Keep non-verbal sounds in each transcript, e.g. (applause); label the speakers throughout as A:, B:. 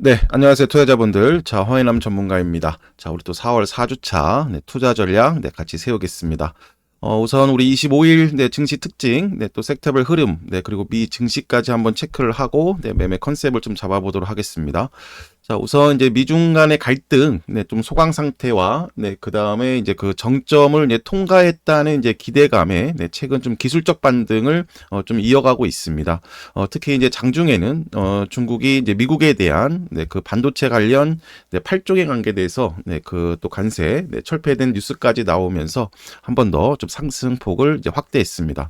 A: 네, 안녕하세요, 투자자분들. 자, 허인남 전문가입니다. 자, 우리 또 4월 4주차 네, 투자 전략 네, 같이 세우겠습니다. 어, 우선 우리 25일 네, 증시 특징, 네, 또 섹터별 흐름, 네, 그리고 미 증시까지 한번 체크를 하고 네, 매매 컨셉을 좀 잡아보도록 하겠습니다. 자, 우선 이제 미중 간의 갈등, 네, 좀 소강 상태와, 네, 그 다음에 이제 그 정점을 이제 통과했다는 이제 기대감에, 네, 최근 좀 기술적 반등을, 어, 좀 이어가고 있습니다. 어, 특히 이제 장중에는, 어, 중국이 이제 미국에 대한, 네, 그 반도체 관련, 네, 8종에 관계돼서, 네, 그 또 관세, 네, 철폐된 뉴스까지 나오면서 한 번 더 좀 상승폭을 이제 확대했습니다.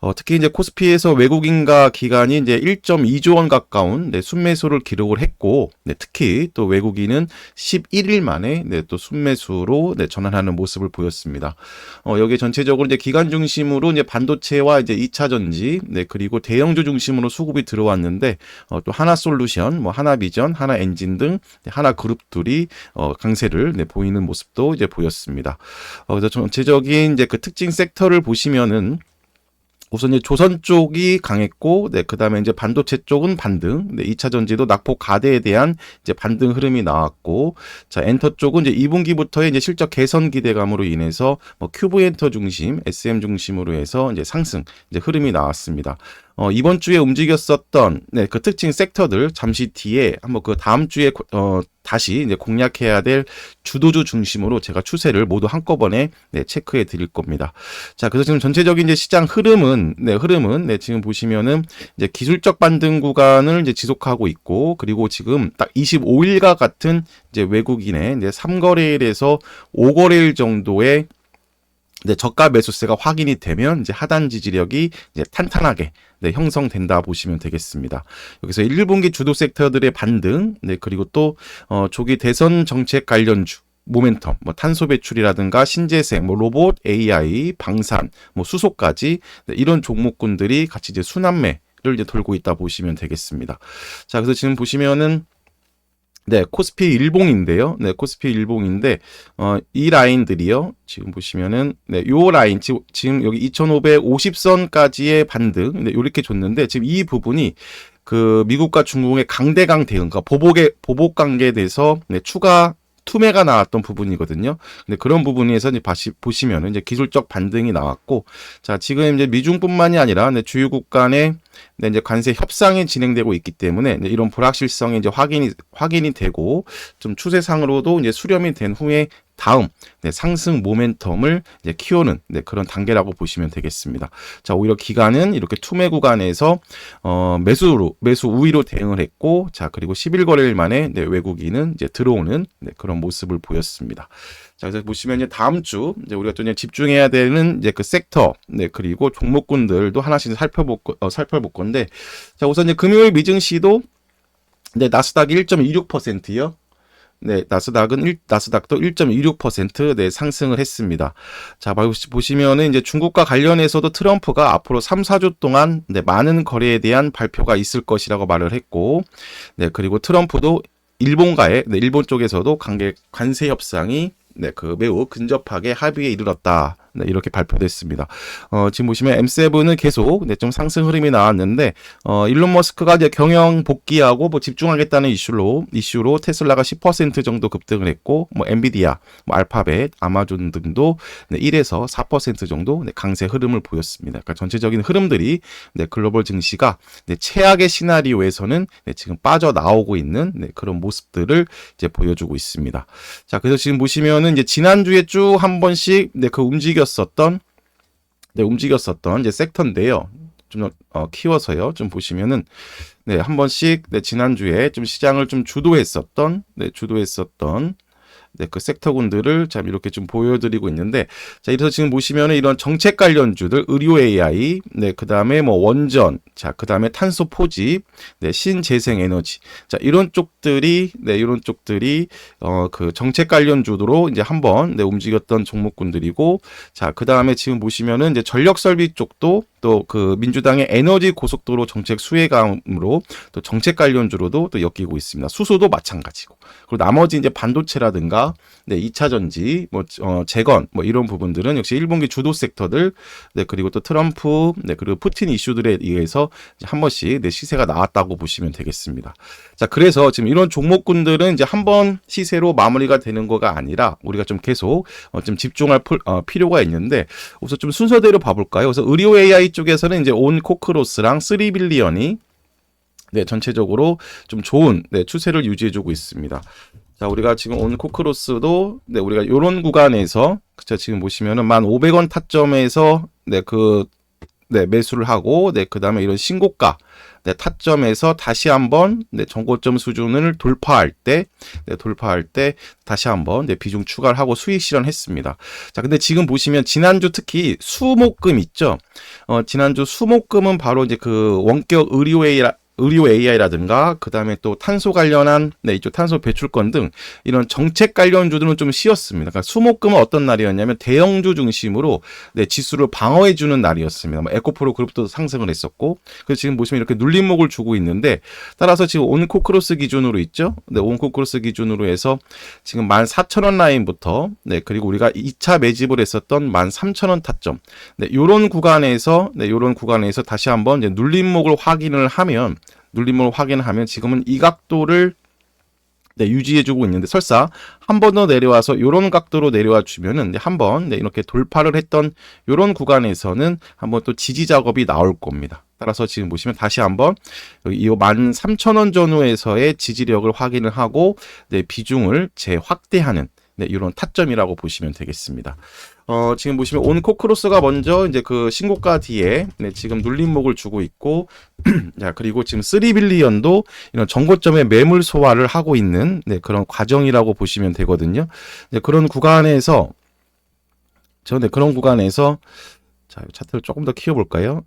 A: 어, 특히 이제 코스피에서 외국인과 기관이 이제 1.2조 원 가까운, 네, 순매수를 기록을 했고, 네, 특히 특히 또 외국인은 11일 만에 네, 또 순매수로 네, 전환하는 모습을 보였습니다. 어, 여기 전체적으로 이제 기관 중심으로 이제 반도체와 이제 2차 전지, 네, 그리고 대형주 중심으로 수급이 들어왔는데 어, 또 하나 솔루션, 뭐 하나 비전, 하나 엔진 등 네, 하나 그룹들이 어, 강세를 네, 보이는 모습도 이제 보였습니다. 어, 그래서 전체적인 이제 그 특징 섹터를 보시면은 우선 이제 조선 쪽이 강했고, 네, 그 다음에 이제 반도체 쪽은 반등, 네, 2차 전지도 낙폭 가대에 대한 이제 반등 흐름이 나왔고, 자, 엔터 쪽은 이제 2분기부터의 이제 실적 개선 기대감으로 인해서 뭐 큐브 엔터 중심, SM 중심으로 해서 이제 상승, 이제 흐름이 나왔습니다. 어, 이번 주에 움직였었던 네, 그 특징 섹터들 잠시 뒤에 한번 그 다음 주에 어, 다시 이제 공략해야 될 주도주 중심으로 제가 추세를 모두 한꺼번에 네, 체크해 드릴 겁니다. 자, 그래서 지금 전체적인 이제 시장 흐름은 네, 흐름은 네, 지금 보시면은 이제 기술적 반등 구간을 이제 지속하고 있고 그리고 지금 딱 25일과 같은 이제 외국인의 이제 3거래일에서 5거래일 정도의 이제 저가 매수세가 확인이 되면 이제 하단 지지력이 이제 탄탄하게 네, 형성된다 보시면 되겠습니다. 여기서 1분기 주도 섹터들의 반등, 네, 그리고 또 어, 조기 대선 정책 관련주 모멘텀, 뭐 탄소 배출이라든가 신재생, 뭐 로봇, AI, 방산, 뭐 수소까지 네, 이런 종목군들이 같이 이제 순환매를 이제 돌고 있다 보시면 되겠습니다. 자, 그래서 지금 보시면은 네, 코스피 일봉인데요. 네, 코스피 일봉인데 어, 이 라인들이요. 지금 보시면은 네, 요 라인 지금 여기 2,550선까지의 반등 네, 요렇게 줬는데 지금 이 부분이 그 미국과 중국의 강대강 대응과 보복의 보복 관계에 대해서 네, 추가 투매가 나왔던 부분이거든요. 근데 그런 부분에서 이제 보시면 이제 기술적 반등이 나왔고, 자 지금 이제 미중뿐만이 아니라 주요국 간의 네, 이제 관세 협상이 진행되고 있기 때문에 이런 불확실성이 이제 확인이 확인이 되고 좀 추세상으로도 이제 수렴이 된 후에 다음 네, 상승 모멘텀을 이제 키우는 네, 그런 단계라고 보시면 되겠습니다. 자 오히려 기간은 이렇게 투매 구간에서 어, 매수로 매수 우위로 대응을 했고 자 그리고 11거래일 만에 네, 외국인은 이제 들어오는 네, 그런 모습을 보였습니다. 자, 그래서 보시면 이제 다음 주 이제 우리가 또 이제 집중해야 되는 이제 그 섹터, 네 그리고 종목군들도 하나씩 살펴볼 거, 어, 살펴볼 건데, 자 우선 이제 금요일 미증시도 네 나스닥이 1.26%요. 네, 나스닥은 1, 나스닥도 1.26% 네, 상승을 했습니다. 자, 보시면은 이제 중국과 관련해서도 트럼프가 앞으로 3, 4주 동안 네, 많은 거래에 대한 발표가 있을 것이라고 말을 했고, 네, 그리고 트럼프도 일본과의 네, 일본 쪽에서도 관계 관세 협상이 네, 그 매우 근접하게 합의에 이르렀다. 네, 이렇게 발표됐습니다. 어, 지금 보시면 M7은 계속 네, 좀 상승 흐름이 나왔는데 어, 일론 머스크가 이제 경영 복귀하고 뭐 집중하겠다는 이슈로 이슈로 테슬라가 10% 정도 급등을 했고 뭐 엔비디아, 뭐 알파벳, 아마존 등도 네, 1에서 4% 정도 네, 강세 흐름을 보였습니다. 그러니까 전체적인 흐름들이 네, 글로벌 증시가 네, 최악의 시나리오에서는 네, 지금 빠져 나오고 있는 네, 그런 모습들을 이제 보여주고 있습니다. 자, 그래서 지금 보시면은 이제 지난주에 쭉 한 번씩 네, 그 움직임 움직였었던 네, 움직였었던 이제 섹터인데요. 좀 어, 키워서요. 좀 보시면은 네, 한 번씩 네, 지난주에 좀 시장을 좀 주도했었던 네, 주도했었던 네, 그 섹터군들을 참 이렇게 좀 보여드리고 있는데, 자, 이래서 지금 보시면은 이런 정책 관련주들, 의료 AI, 네, 그 다음에 뭐 원전, 자, 그 다음에 탄소 포집, 네, 신재생 에너지, 자, 이런 쪽들이, 네, 이런 쪽들이, 어, 그 정책 관련주로 이제 한번, 네, 움직였던 종목군들이고, 자, 그 다음에 지금 보시면은 이제 전력 설비 쪽도 또 그 민주당의 에너지 고속도로 정책 수혜감으로 또 정책 관련주로도 또 엮이고 있습니다. 수소도 마찬가지고. 그리고 나머지 이제 반도체라든가 네, 2차 전지, 뭐 어, 재건 뭐 이런 부분들은 역시 1분기 주도 섹터들 네, 그리고 또 트럼프 네, 그리고 푸틴 이슈들에 의해서 이제 한 번씩 네, 시세가 나왔다고 보시면 되겠습니다. 자, 그래서 지금 이런 종목군들은 이제 한 번 시세로 마무리가 되는 거가 아니라 우리가 좀 계속 어, 좀 집중할 풀- 어, 필요가 있는데 우선 좀 순서대로 봐볼까요? 그래서 의료 AI 쪽에서는 이제 온 코크로스랑 3빌리언이 네, 전체적으로 좀 좋은 네, 추세를 유지해주고 있습니다. 자, 우리가 지금 온 코크로스도 네, 우리가 요런 구간에서 그쵸 지금 보시면은 1,500원 타점에서 네, 그 네, 매수를 하고 네, 그다음에 이런 신고가 네, 타점에서 다시 한번 네, 정고점 수준을 돌파할 때 네, 돌파할 때 다시 한번 네, 비중 추가를 하고 수익 실현했습니다. 자, 근데 지금 보시면 지난주 특히 수목금 있죠. 어, 지난주 수목금은 바로 이제 그 원격 의료 AI 의 료 AI라든가 그다음에 또 탄소 관련한 네, 이쪽 탄소 배출권 등 이런 정책 관련주들은 좀 쉬었습니다. 그러니까 수목금은 어떤 날이었냐면 대형주 중심으로 네, 지수를 방어해 주는 날이었습니다. 뭐 에코프로 그룹도 상승을 했었고 그래서 지금 보시면 이렇게 눌림목을 주고 있는데 따라서 지금 온코크로스 기준으로 있죠. 네, 온코크로스 기준으로 해서 지금 14,000원 라인부터 네, 그리고 우리가 2차 매집을 했었던 13,000원 타점. 네, 요런 구간에서 네, 요런 구간에서 다시 한번 눌림목을 확인을 하면 눌림목을 확인하면 지금은 이 각도를 네, 유지해주고 있는데 설사 한 번 더 내려와서 이런 각도로 내려와 주면은 한번 네, 이렇게 돌파를 했던 이런 구간에서는 한번 또 지지 작업이 나올 겁니다. 따라서 지금 보시면 다시 한번 이 13,000원 전후에서의 지지력을 확인을 하고 네, 비중을 재확대하는 네, 이런 타점이라고 보시면 되겠습니다. 어, 지금 보시면 온 코크로스가 먼저 이제 그 신고가 뒤에 네, 지금 눌림목을 주고 있고 (clears throat) 자, 그리고 지금 3빌리언도 이런 정고점의 매물 소화를 하고 있는 네, 그런 과정이라고 보시면 되거든요. 네, 그런 구간에서 저 네, 그런 구간에서 자, 이 차트를 조금 더 키워 볼까요?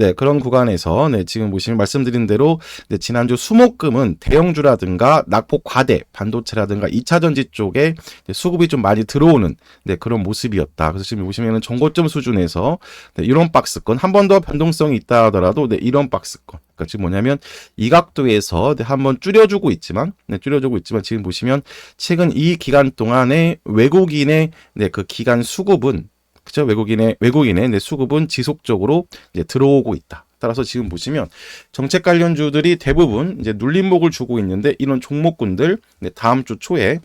A: 네, 그런 구간에서 네, 지금 보시면 말씀드린 대로 네, 지난주 수목금은 대형주라든가 낙폭 과대, 반도체라든가 2차 전지 쪽에 네, 수급이 좀 많이 들어오는 네, 그런 모습이었다. 그래서 지금 보시면은 정고점 수준에서 네, 이런 박스권 한 번 더 변동성이 있다 하더라도 네, 이런 박스권. 그러니까 지금 뭐냐면 이 각도에서 네, 한번 줄여주고 있지만 네, 줄여주고 있지만 지금 보시면 최근 이 기간 동안에 외국인의 네, 그 기간 수급은 그죠? 외국인의 외국인의 네, 수급은 지속적으로 이제 들어오고 있다. 따라서 지금 보시면 정책 관련주들이 대부분 이제 눌림목을 주고 있는데 이런 종목군들 네, 다음 주 초에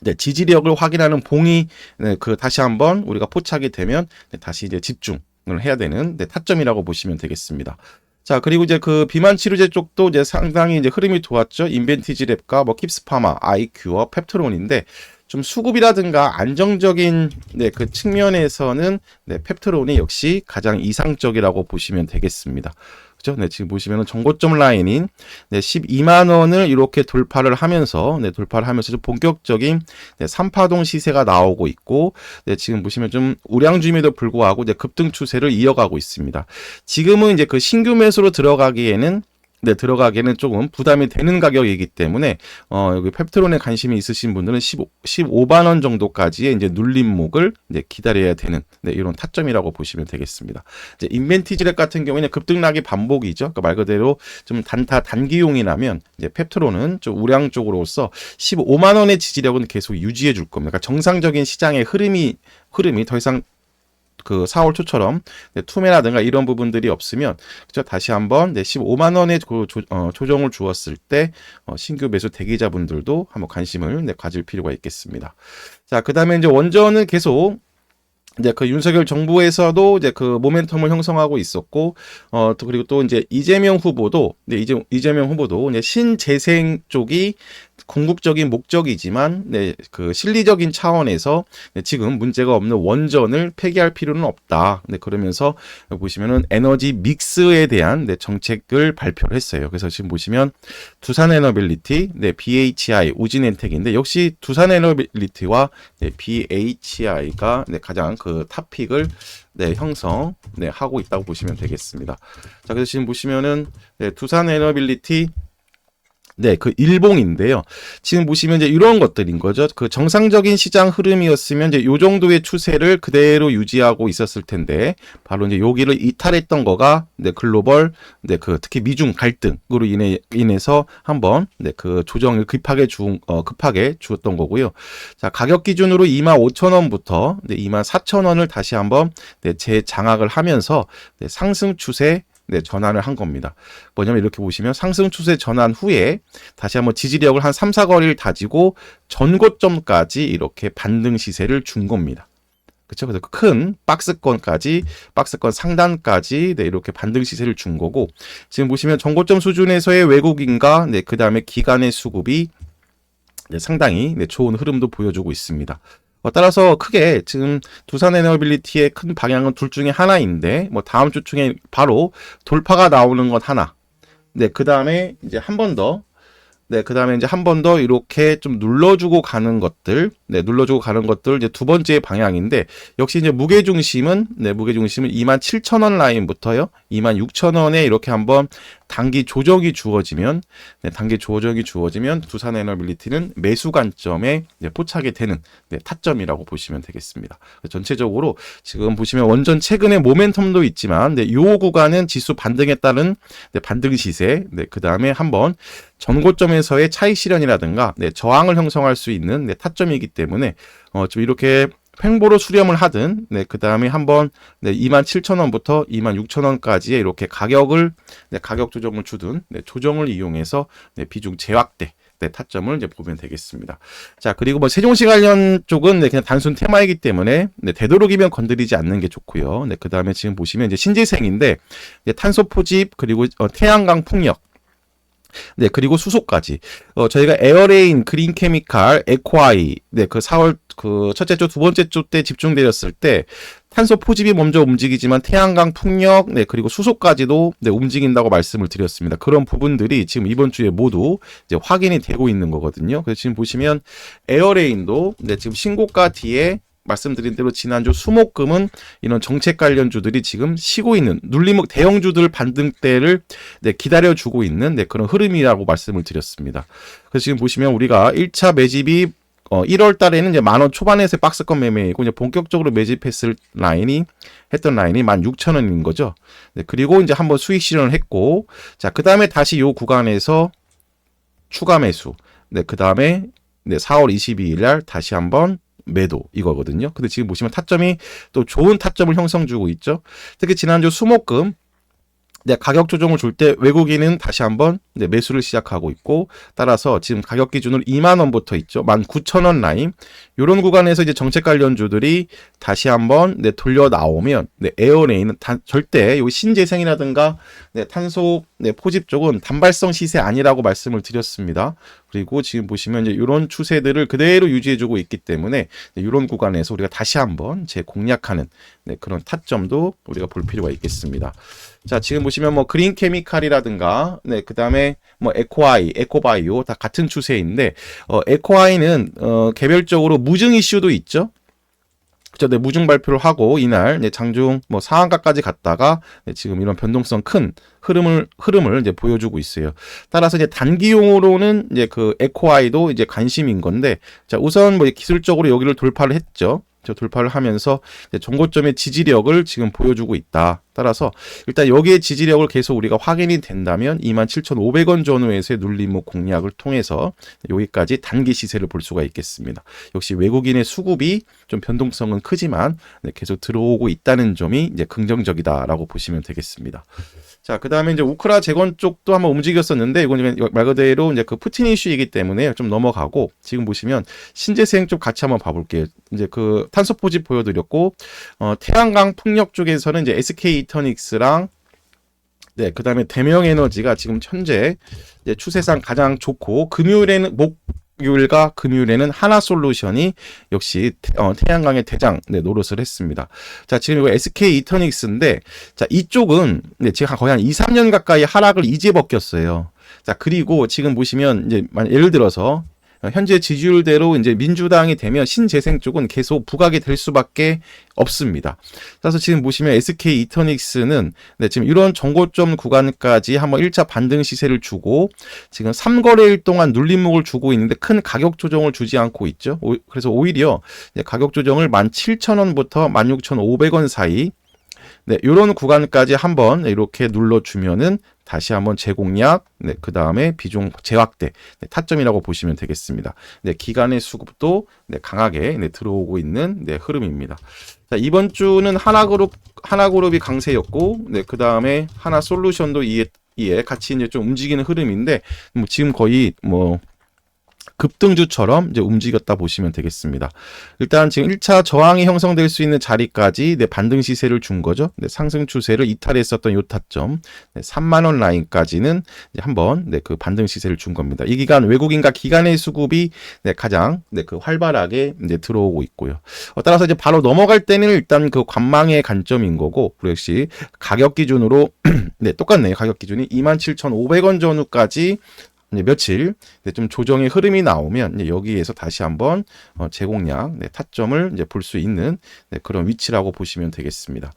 A: 네, 지지력을 확인하는 봉이 네, 그 다시 한번 우리가 포착이 되면 네, 다시 이제 집중을 해야 되는 네, 타점이라고 보시면 되겠습니다. 자, 그리고 이제 그 비만 치료제 쪽도 이제 상당히 이제 흐름이 좋았죠. 인벤티지 랩과 뭐 킵스파마, 아이큐어, 펩트론인데 좀 수급이라든가 안정적인 네, 그 측면에서는 네, 펩트론이 역시 가장 이상적이라고 보시면 되겠습니다. 그죠? 네, 지금 보시면은 정고점 라인인 네, 12만 원을 이렇게 돌파를 하면서 네, 돌파를 하면서 좀 본격적인 네, 3파동 시세가 나오고 있고 네, 지금 보시면 좀 우량주임에도 불구하고 이제 급등 추세를 이어가고 있습니다. 지금은 이제 그 신규 매수로 들어가기에는 네, 들어가기에는 조금 부담이 되는 가격이기 때문에 어, 여기 펩트론에 관심이 있으신 분들은 15, 15만 원 정도까지의 이제 눌림목을 이제 기다려야 되는 네, 이런 타점이라고 보시면 되겠습니다. 이제 인벤티지랩 같은 경우에는 급등락이 반복이죠. 그러니까 말 그대로 좀 단타 단기용이라면 이제 펩트론은 좀 우량 쪽으로서 15만 원의 지지력은 계속 유지해 줄 겁니다. 그러니까 정상적인 시장의 흐름이 흐름이 더 이상 그 4월 초처럼 네, 투매라든가 이런 부분들이 없으면 그죠 다시 한번 네, 15만 원의 그 조, 어, 조정을 주었을 때 어, 신규 매수 대기자분들도 한번 관심을 네, 가질 필요가 있겠습니다. 자, 그다음에 이제 원전은 계속 이제 그 윤석열 정부에서도 이제 그 모멘텀을 형성하고 있었고 어 또 그리고 또 이제 이재명 후보도 네 이재 이재명 후보도 이제 신재생 쪽이 궁극적인 목적이지만 네 그 실리적인 차원에서 네, 지금 문제가 없는 원전을 폐기할 필요는 없다. 네 그러면서 보시면은 에너지 믹스에 대한 네, 정책을 발표를 했어요. 그래서 지금 보시면 두산 에너빌리티, 네 BHI, 우진엔텍인데 역시 두산 에너빌리티와 네, BHI가 네, 가장 그 탑픽을 네, 형성 네, 하고 있다고 보시면 되겠습니다. 자, 그래서 지금 보시면은 네, 두산 에너빌리티 네, 그 일봉인데요. 지금 보시면 이제 이런 것들인 거죠. 그 정상적인 시장 흐름이었으면 이제 요 정도의 추세를 그대로 유지하고 있었을 텐데 바로 이제 여기를 이탈했던 거가 네, 글로벌 네, 그 특히 미중 갈등으로 인해 인해서 한번 네, 그 조정을 급하게 주 어, 급하게 주었던 거고요. 자, 가격 기준으로 25,000원부터 네, 24,000원을 다시 한번 네, 재장악을 하면서 네, 상승 추세 네, 전환을 한 겁니다. 뭐냐면 이렇게 보시면 상승 추세 전환 후에 다시 한번 지지력을 한 3, 4거리를 다지고 전고점까지 이렇게 반등 시세를 준 겁니다. 그렇죠? 그래서 큰 박스권까지 박스권 상단까지 네, 이렇게 반등 시세를 준 거고 지금 보시면 전고점 수준에서의 외국인과 네, 그다음에 기관의 수급이 네, 상당히 네, 좋은 흐름도 보여주고 있습니다. 어, 따라서 크게 지금 두산 에너빌리티의 큰 방향은 둘 중에 하나인데 뭐 다음 주 중에 바로 돌파가 나오는 것 하나. 네, 그 다음에 이제 한 번 더. 네, 그 다음에 이제 한 번 더 이렇게 좀 눌러주고 가는 것들, 네, 눌러주고 가는 것들 이제 두 번째 방향인데 역시 이제 무게 중심은 네, 무게 중심은 27,000원 라인부터요, 26,000원에 이렇게 한번 단기 조정이 주어지면 네, 단기 조정이 주어지면 두산 에너빌리티는 매수 관점에 네, 포착이 되는 네, 타점이라고 보시면 되겠습니다. 전체적으로 지금 보시면 원전 최근에 모멘텀도 있지만 네, 요 구간은 지수 반등에 따른 네, 반등 시세 네, 그 다음에 한번 전고점에서의 차익 실현이라든가 네, 저항을 형성할 수 있는 네, 타점이기 때문에 어, 좀 이렇게 횡보로 수렴을 하든, 네, 그 다음에 한번, 네, 27,000원부터 26,000원까지의 이렇게 가격을, 네, 가격 조정을 주든, 네, 조정을 이용해서, 네, 비중 재확대, 네, 타점을 이제 보면 되겠습니다. 자, 그리고 뭐 세종시 관련 쪽은 네, 그냥 단순 테마이기 때문에 네, 되도록이면 건드리지 않는 게 좋고요. 네, 그 다음에 지금 보시면 이제 신재생인데 네, 탄소 포집 그리고 어, 태양광 풍력 네, 그리고 수소까지. 어, 저희가 에어레인, 그린 케미칼, 에코아이, 네, 그 4월 그 첫째 주, 두 번째 주 때 집중드렸을 때 탄소 포집이 먼저 움직이지만 태양광 풍력, 네, 그리고 수소까지도 네, 움직인다고 말씀을 드렸습니다. 그런 부분들이 지금 이번 주에 모두 이제 확인이 되고 있는 거거든요. 그래서 지금 보시면 에어레인도 네, 지금 신고가 뒤에 말씀드린 대로 지난주 수목금은 이런 정책 관련주들이 지금 쉬고 있는 눌림목 대형주들 반등대를 네, 기다려주고 있는 네, 그런 흐름이라고 말씀을 드렸습니다. 그래서 지금 보시면 우리가 1차 매집이 어, 1월 달에는 이제 만 원 초반에서 박스권 매매이고 이제 본격적으로 매집했을 라인이 했던 라인이 16,000원인 거죠. 네, 그리고 이제 한번 수익 실현을 했고 자, 그다음에 다시 요 구간에서 추가 매수. 네, 그다음에 네, 4월 22일 날 다시 한번 매도 이거거든요. 근데 지금 보시면 타점이 또 좋은 타점을 형성 주고 있죠. 특히 지난주 수목금 네, 가격 조정을 줄 때 외국인은 다시 한번 네, 매수를 시작하고 있고 따라서 지금 가격 기준으로 2만 원부터 있죠. 19,000원 라인. 요런 구간에서 이제 정책 관련주들이 다시 한번 네, 돌려 나오면 네, 에어레인은 단, 절대 요 신재생이라든가 네, 탄소 네, 포집 쪽은 단발성 시세 아니라고 말씀을 드렸습니다. 그리고 지금 보시면 이제 이런 추세들을 그대로 유지해주고 있기 때문에 네, 이런 구간에서 우리가 다시 한번 재공략하는 네, 그런 타점도 우리가 볼 필요가 있겠습니다. 자, 지금 보시면 뭐 그린 케미칼이라든가, 네, 그 다음에 뭐 에코아이, 에코바이오 다 같은 추세인데, 어, 에코아이는 어, 개별적으로 무증 이슈도 있죠. 그죠? 네, 무중 발표를 하고 이날 네, 장중 뭐 상한가까지 갔다가 네, 지금 이런 변동성 큰 흐름을 흐름을 이제 보여주고 있어요. 따라서 이제 단기용으로는 이제 그 에코아이도 이제 관심인 건데 자 우선 뭐 기술적으로 여기를 돌파를 했죠. 돌파를 하면서 정고점의 지지력을 지금 보여주고 있다. 따라서 일단 여기에 지지력을 계속 우리가 확인이 된다면 27,500원 전후에서의 눌림목 공략을 통해서 여기까지 단기 시세를 볼 수가 있겠습니다. 역시 외국인의 수급이 좀 변동성은 크지만 네, 계속 들어오고 있다는 점이 이제 긍정적이다라고 보시면 되겠습니다. 자, 그 다음에 이제 우크라 재건 쪽도 한번 움직였었는데, 이건 말 그대로 이제 그 푸틴 이슈이기 때문에 좀 넘어가고, 지금 보시면 신재생 쪽 같이 한번 봐볼게요. 이제 그 탄소 포집 보여드렸고, 어, 태양광 풍력 쪽에서는 이제 SK 이터닉스랑 네, 그 다음에 대명 에너지가 지금 현재 추세상 가장 좋고, 금요일에는, 목, 요일과 금요일에는 하나솔루션이 역시 어, 태양광의 대장 네, 노릇을 했습니다. 자, 지금 이거 SK 이터닉스인데 자, 이쪽은 네, 지금 거의 한 2, 3년 가까이 하락을 이제 벗겼어요. 자, 그리고 지금 보시면 이제 예를 들어서 어, 현재 지지율대로 이제 민주당이 되면 신재생 쪽은 계속 부각이 될 수밖에 없습니다. 그래서 지금 보시면 SK 이터닉스는 네, 지금 이런 정고점 구간까지 한번 1차 반등 시세를 주고 지금 3거래일 동안 눌림목을 주고 있는데 큰 가격 조정을 주지 않고 있죠. 오- 그래서 오히려 가격 조정을 17,000원부터 16,500원 사이 네, 요런 구간까지 한번 이렇게 눌러주면은 다시 한번 재공략, 네, 그 다음에 비중 재확대, 네, 타점이라고 보시면 되겠습니다. 네, 기간의 수급도 네, 강하게 네, 들어오고 있는 네, 흐름입니다. 자, 이번 주는 하나그룹, 하나그룹이 강세였고, 네, 그 다음에 하나 솔루션도 이에, 이에 같이 이제 좀 움직이는 흐름인데, 뭐 지금 거의 뭐, 급등주처럼 이제 움직였다 보시면 되겠습니다. 일단 지금 1차 저항이 형성될 수 있는 자리까지 네, 반등 시세를 준 거죠. 네, 상승 추세를 이탈했었던 요 타점 네, 3만 원 라인까지는 한번 네, 그 반등 시세를 준 겁니다. 이 기간 외국인과 기관의 수급이 네, 가장 네, 그 활발하게 이제 들어오고 있고요. 어, 따라서 이제 바로 넘어갈 때는 일단 그 관망의 관점인 거고 우리 역시 가격 기준으로 (clears throat) 네, 똑같네요. 가격 기준이 27,500원 전후까지 며칠 네, 좀 조정의 흐름이 나오면 여기에서 다시 한번 어, 재공략 네, 타점을 이제 볼 수 있는 네, 그런 위치라고 보시면 되겠습니다.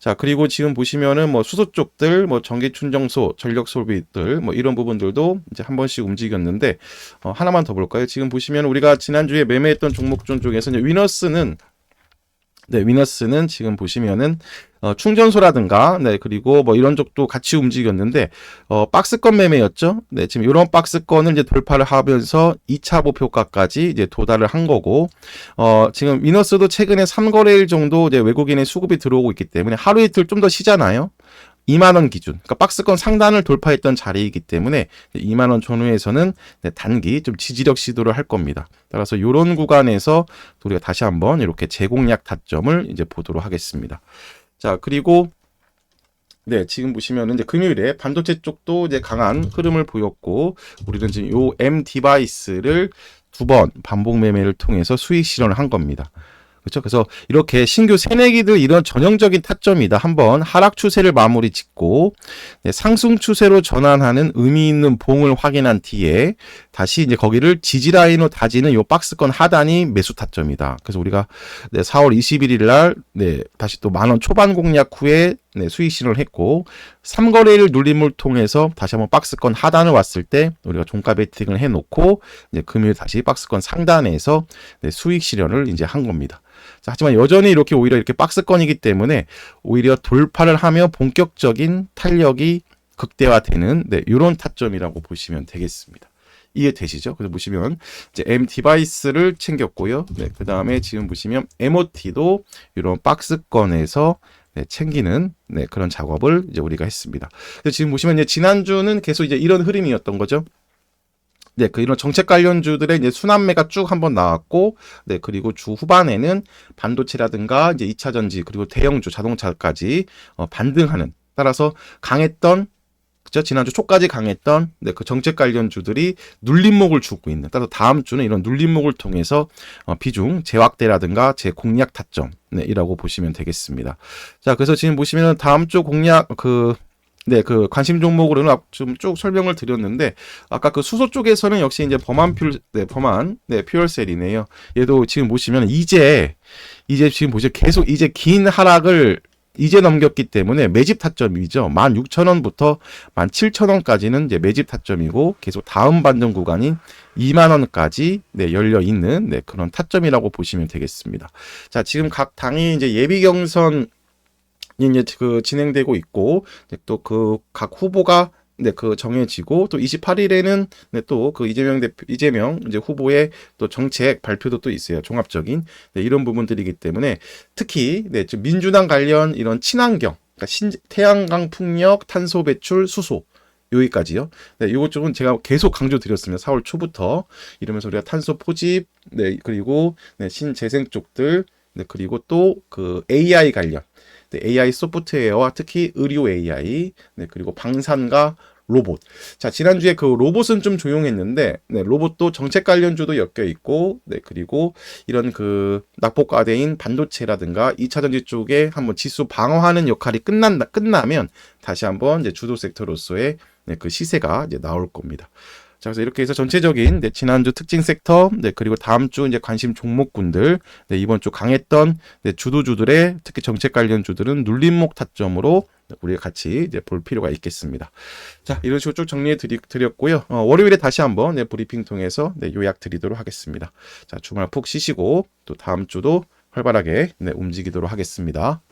A: 자 그리고 지금 보시면은 뭐 수소 쪽들, 뭐 전기 충전소, 전력 소비들 뭐 이런 부분들도 이제 한 번씩 움직였는데 어, 하나만 더 볼까요? 지금 보시면 우리가 지난주에 매매했던 종목군 중에서 이제 위너스는 네, 위너스는 지금 보시면은 어, 충전소라든가 네 그리고 뭐 이런 쪽도 같이 움직였는데 어, 박스권 매매였죠. 네 지금 이런 박스권을 이제 돌파를 하면서 2차 목표가까지 이제 도달을 한 거고 어, 지금 위너스도 최근에 3거래일 정도 이제 외국인의 수급이 들어오고 있기 때문에 하루 이틀 좀 더 쉬잖아요. 2만 원 기준, 그러니까 박스권 상단을 돌파했던 자리이기 때문에 2만 원 전후에서는 네, 단기 좀 지지력 시도를 할 겁니다. 따라서 이런 구간에서 우리가 다시 한번 이렇게 재공략 타점을 이제 보도록 하겠습니다. 자, 그리고 네, 지금 보시면은 이제 금요일에 반도체 쪽도 이제 강한 흐름을 보였고 우리는 지금 요 M 디바이스를 두 번 반복 매매를 통해서 수익 실현을 한 겁니다. 그렇죠. 그래서 이렇게 신규 새내기들 이런 전형적인 타점이다. 한번 하락 추세를 마무리 짓고 네, 상승 추세로 전환하는 의미 있는 봉을 확인한 뒤에 다시 이제 거기를 지지 라인으로 다지는 요 박스권 하단이 매수 타점이다. 그래서 우리가 네, 4월 21일 날 네, 다시 또 만원 초반 공략 후에 네, 수익 실현을 했고 3거래일 눌림을 통해서 다시 한번 박스권 하단을 왔을 때 우리가 종가 베팅을 해 놓고 이제 금요일 다시 박스권 상단에서 네, 수익 실현을 이제 한 겁니다. 자, 하지만 여전히 이렇게 오히려 이렇게 박스권이기 때문에 오히려 돌파를 하며 본격적인 탄력이 극대화되는 네, 이런 타점이라고 보시면 되겠습니다. 이해되시죠? 그래서 보시면 이제 M 디바이스를 챙겼고요. 네, 그 다음에 지금 보시면 MOT도 이런 박스권에서 네, 챙기는 네, 그런 작업을 이제 우리가 했습니다. 지금 보시면 이제 지난주는 계속 이제 이런 흐름이었던 거죠. 네, 그 이런 정책 관련주들의 이제 순환매가 쭉 한번 나왔고, 네, 그리고 주 후반에는 반도체라든가 이제 2차 전지 그리고 대형주 자동차까지 어, 반등하는 따라서 강했던 그죠? 지난주 초까지 강했던 네, 그 정책 관련주들이 눌림목을 주고 있는 따라서 다음 주는 이런 눌림목을 통해서 어, 비중 재확대라든가 재공략 타점 네, 이라고 보시면 되겠습니다. 자, 그래서 지금 보시면 다음 주 공략 그 네, 그 관심 종목으로는 좀 쭉 설명을 드렸는데 아까 그 수소 쪽에서는 역시 이제 범한 퓨 네, 범한 네, 퓨얼셀이네요. 얘도 지금 보시면 이제 이제 지금 보시면 계속 이제 긴 하락을 이제 넘겼기 때문에 매집 타점이죠. 16,000원부터 17,000원까지는 이제 매집 타점이고 계속 다음 반등 구간인 2만 원까지 네, 열려 있는 네, 그런 타점이라고 보시면 되겠습니다. 자, 지금 각 당이 이제 예비 경선 이제 그 진행되고 있고 또 그 각 후보가 네, 그 정해지고 또 28일에는 네, 또그 이재명 대표 이재명 이제 후보의 또 정책 발표도 또 있어요. 종합적인 네, 이런 부분들이기 때문에 특히 네, 좀 민주당 관련 이런 친환경 그러니까 신, 태양광 풍력, 탄소 배출, 수소 여기까지요. 네, 이것 쪽은 제가 계속 강조드렸습니다. 4월 초부터 이러면서 우리가 탄소 포집, 네, 그리고 네, 신재생 쪽들, 네, 그리고 또 그 AI 관련 네, AI 소프트웨어와 특히 의료 AI, 네, 그리고 방산과 로봇. 자, 지난주에 그 로봇은 좀 조용했는데, 네, 로봇도 정책 관련주도 엮여 있고, 네, 그리고 이런 그 낙폭과대인 반도체라든가 2차전지 쪽에 한번 지수 방어하는 역할이 끝난다, 끝나면 다시 한번 이제 주도 섹터로서의 네, 그 시세가 이제 나올 겁니다. 자, 그래서 이렇게 해서 전체적인 네, 지난주 특징 섹터, 네, 그리고 다음 주 이제 관심 종목군들, 네, 이번 주 강했던 네, 주도주들의 특히 정책 관련 주들은 눌림목 타점으로 우리가 같이 이제 볼 필요가 있겠습니다. 자, 이런 식으로 쭉 정리해 드리, 드렸고요. 어, 월요일에 다시 한번 네, 브리핑 통해서 네, 요약 드리도록 하겠습니다. 자, 주말 푹 쉬시고 또 다음 주도 활발하게 네, 움직이도록 하겠습니다.